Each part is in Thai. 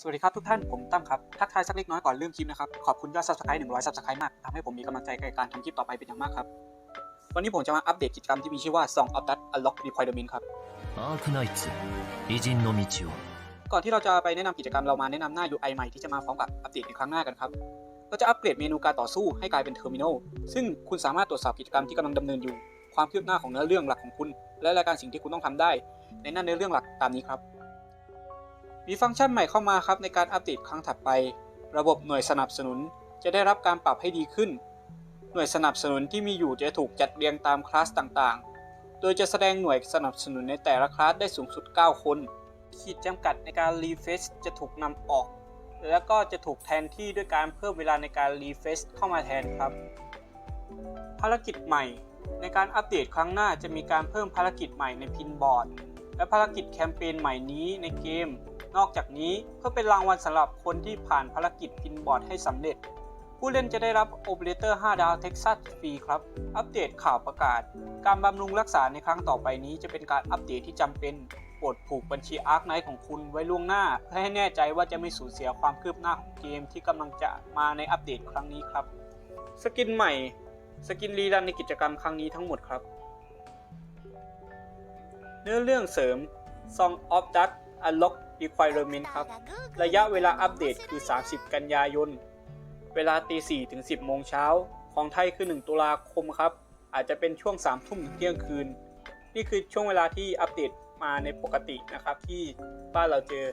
สวัสดีครับทุกท่าน ผมตั้มครับ ทักทายสักเล็กน้อยก่อนเริ่มคลิปนะครับ ขอบคุณยอด subscribe 100 subscribe มากทำให้ผมมีกำลังใจในการทำคลิปต่อไปเป็นอย่างมากครับ วันนี้ผมจะมาอัปเดตกิจกรรมที่มีชื่อว่า Song of Dust Unlock Requirement ครับ アークナイツ偉人の道を ก่อนที่เราจะไปแนะนำกิจกรรมเรามาแนะนำหน้า UI ใหม่ที่จะมาพร้อมกับอัปเดตในครั้งหน้ากันครับเราจะอัปเกรดเมนูการต่อสู้ให้กลายเป็นเทอร์มินอลซึ่งคุณสามารถตรวจสอบกิจกรรมที่กำลังดำเนินอยู่ ความคืบหน้าของเนื้อเรื่องหลักของคุณ และรายการสิ่งที่คุณต้องทำได้ ในหน้าเนื้อเรื่องหลักตามนี้ครับ มีฟังก์ชันใหม่เข้ามาครับในการอัปเดตครั้งถัดไป ระบบหน่วยสนับสนุนจะได้รับการปรับให้ดีขึ้น หน่วยสนับสนุนที่มีอยู่จะถูกจัดเรียงตามคลาสต่างๆ โดยจะแสดงหน่วยสนับสนุนในแต่ละคลาสได้สูงสุด 9 คน ขีดจำกัดในการรีเฟซจะถูกนำออก แล้วก็จะถูกแทนที่ด้วยการเพิ่มเวลาในการรีเฟซเข้ามาแทนครับ ภารกิจใหม่ ในการอัปเดตครั้งหน้าจะมีการเพิ่มภารกิจใหม่ในพินบอร์ดและภารกิจแคมเปญใหม่นี้ในเกม นอกจากนี้เพื่อเป็นรางวัลสำหรับคนที่ผ่านภารกิจพินบอร์ดให้สำเร็จ ผู้เล่นจะได้รับโอเปอเรเตอร์5ดาวเท็กซัสฟรีครับ อัปเดตข่าวประกาศ การบำรุงรักษาในครั้งต่อไปนี้จะเป็นการอัปเดตที่จำเป็นโปรดผูกบัญชีอาร์คไนท์ของคุณไว้ล่วงหน้า เพื่อให้แน่ใจว่าจะไม่สูญเสียความคืบหน้าของเกมที่กำลังจะมาในอัปเดตครั้งนี้ครับ สกินใหม่ สกินรีรันในกิจกรรมครั้งนี้ทั้งหมดครับ เนื้อเรื่องเสริม Song of Dust Unlock Requirement ครับ ระยะเวลาอัปเดตคือ 30 กันยายน เวลาตี4ถึง 10 โมงเช้า ของไทยคือ 1 ตุลาคมครับ อาจจะเป็นช่วง 3 ทุ่มถึงเที่ยงคืน นี่คือช่วงเวลาที่อัปเดตมาในปกตินะครับ ที่บ้านเราเจอ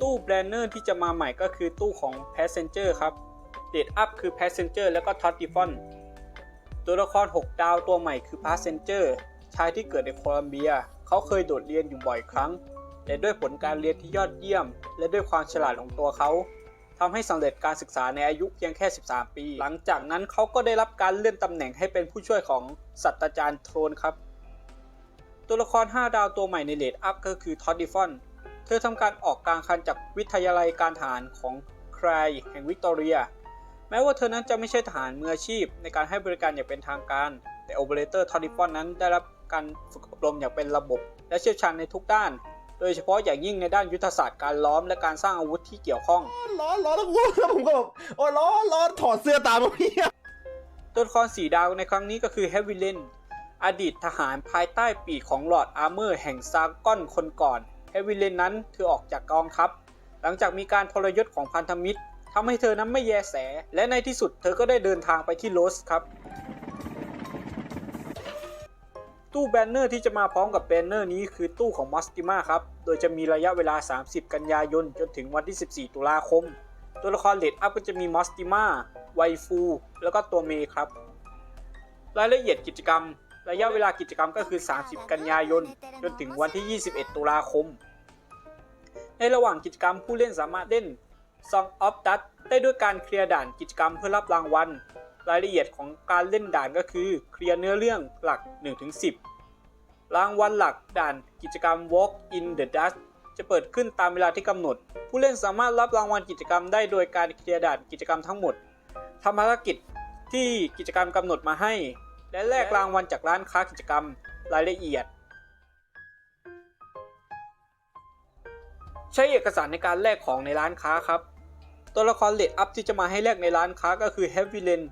ตู้แบรนเนอร์ที่จะมาใหม่ก็คือตู้ของ Passenger ครับ เดทอัพคือ Passenger แล้วก็ t o t t i f o n ตัวละคร 6 ดาวตัวใหม่คือ Passenger ชายที่เกิดในโคลัมเบีย เขาเคยโดดเรียนอยู่บ่อยครั้ง แต่ด้วยผลการเรียนที่ยอดเยี่ยม และด้วยความฉลาดของตัวเขาทำให้สำเร็จการศึกษาในอายุเพียงแค่ 13 ปี หลังจากนั้นเขาก็ได้รับการเลื่อนตำแหน่งให้เป็นผู้ช่วยของศาสตราจารย์โทนครับ ตัวละคร 5 ดาวตัวใหม่ในเลดอัพก็คือทอดดิฟอน เธอทำการออกกลางคันจากวิทยาลัยการทหารของครายแห่งวิกตอเรีย แม้ว่าเธอนั้นจะไม่ใช่ทหารมืออาชีพ ในการให้บริการอย่างเป็นทางการ แต่โอเปอเรเตอร์ทอดิฟอนนั้นได้รับการฝึกอบรมอย่างเป็นระบบ และเชี่ยวชาญในทุกด้าน โดยเฉพาะอย่างยิ่งในด้านยุทธศาสตร์การล้อมและการสร้างอาวุธที่เกี่ยวข้อง ร้อนร้อนทั้งคู่แล้วผมก็แบบโอ้ยร้อนร้อนถอดเสื้อตามมาพี่ตัวละครสีดาวในครั้งนี้ก็คือเฮวิเลนอดีตทหารภายใต้ปีกของลอร์ดอาร์เมอร์แห่งซาก้อนคนก่อนเฮวิเลนนั้นเธอออกจากกองทัพ หลังจากมีการทรยศของพันธมิตรทำให้เธอนั้นไม่แยแส และในที่สุดเธอก็ได้เดินทางไปที่โรสครับ ตู้แบนเนอร์ที่จะมาพร้อมกับแบนเนอร์นี้คือตู้ของมอสติมาครับ โดยจะมีระยะเวลา 30 กันยายน จนถึงวันที่ 14 ตุลาคม ตัวละครเลดอัพก็จะมีมอสติมาไวฟู แล้วก็ตัวเมครับ รายละเอียดกิจกรรม ระยะเวลากิจกรรมก็คือ 30 กันยายน จนถึงวันที่ 21 ตุลาคม ในระหว่างกิจกรรมผู้เล่นสามารถเล่น Song of Dust ได้ด้วยการเคลียร์ด่านกิจกรรมเพื่อรับรางวัล รายละเอียดของการเล่นด่านก็คือเคลียร์เนื้อเรื่องหลัก 1-10 รางวัลหลักด่านกิจกรรม Walk in the Dust จะเปิดขึ้นตามเวลาที่กำหนด ผู้เล่นสามารถรับรางวัลกิจกรรมได้โดยการเคลียร์ด่านกิจกรรมทั้งหมดทำภารกิจที่กิจกรรมกำหนดมาให้ และแลกรางวัลจากร้านค้ากิจกรรมรายละเอียด ใช้เอกสารในการแลกของในร้านค้าครับ ตัวละครเลดอัพที่จะมาให้แลกในร้านค้าก็คือ Heavy l e n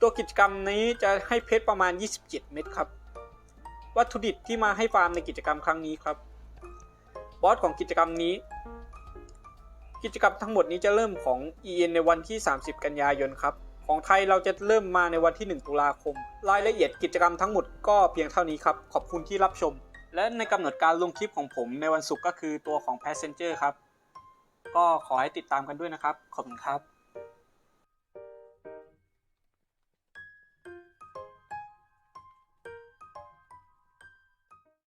ตัวกิจกรรมนี้จะให้เพชรประมาณ 27 เม็ดครับ วัตถุดิบที่มาให้ฟาร์มในกิจกรรมครั้งนี้ครับ บอสของกิจกรรมนี้ กิจกรรมทั้งหมดนี้จะเริ่มของ EN ในวันที่ 30 กันยายนครับ ของไทยเราจะเริ่มมาในวันที่ 1 ตุลาคม รายละเอียดกิจกรรมทั้งหมดก็เพียงเท่านี้ครับ ขอบคุณที่รับชม และในกำหนดการลงคลิปของผมในวันศุกร์ก็คือตัวของ Passenger ครับ ก็ขอให้ติดตามกันด้วยนะครับ ขอบคุณครับ